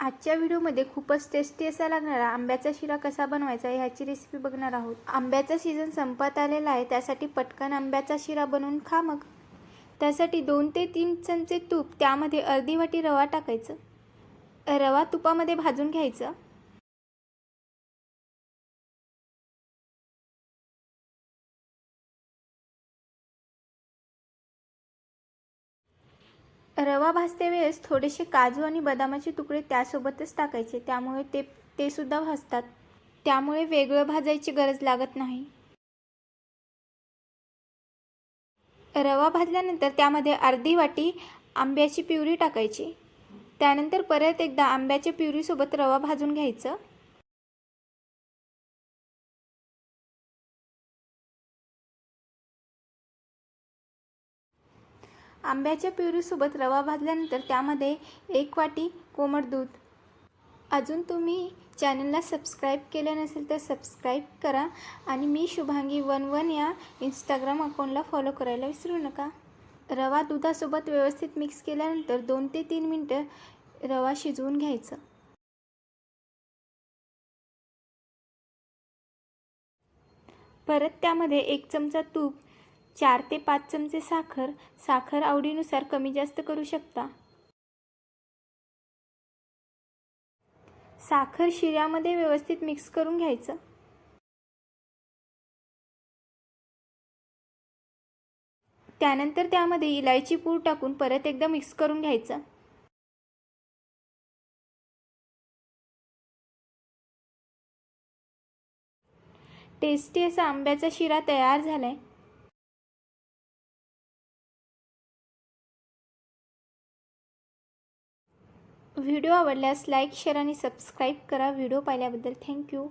आजच्या व्हिडिओमध्ये खूपच टेस्टी असा लागणारा आंब्याचा शिरा कसा बनवायचा ह्याची रेसिपी बघणार आहोत. आंब्याचा सीझन संपत आलेला आहे त्यासाठी पटकन आंब्याचा शिरा बनवून खा मग. त्यासाठी दोन ते तीन चमचे तूप त्यामध्ये अर्धी वाटी रवा टाकायचं. रवा तुपामध्ये भाजून घ्यायचं. रवा भाजते वेळेस थोडेसे काजू आणि बदामाचे तुकडे त्यासोबतच टाकायचे. त्यामुळे ते ते सुद्धा भाजतात. त्यामुळे वेगळं भाजायची गरज लागत नाही. रवा भाजल्यानंतर त्यामध्ये अर्धी वाटी आंब्याची प्युरी टाकायची. त्यानंतर परत एकदा आंब्याच्या प्युरीसोबत रवा भाजून घ्यायचं. आंब्याच्या प्युरीसोबत रवा भाजल्यानंतर त्यामध्ये एक वाटी कोमट दूध. अजून तुम्ही चॅनलला सबस्क्राईब केलं नसेल तर सबस्क्राईब करा आणि मी शुभांगी वन वन या इंस्टाग्राम अकाउंटला फॉलो करायला विसरू नका. रवा दुधासोबत व्यवस्थित मिक्स केल्यानंतर दोन ते तीन मिनटं रवा शिजवून घ्यायचं. परत त्यामध्ये एक चमचा तूप चार ते पाच चमचे साखर साखर आवडीनुसार कमी जास्त करू शकता. साखर शिऱ्यामध्ये व्यवस्थित मिक्स करून घ्यायचं. त्यानंतर त्यामध्ये इलायची पूड टाकून परत एकदा मिक्स करून घ्यायचं. टेस्टी असा आंब्याचा शिरा तयार झालाय. व्हिडिओ आवडल्यास लाईक शेअर आणि सबस्क्राईब करा. व्हिडिओ पाहिल्याबद्दल थँक्यू.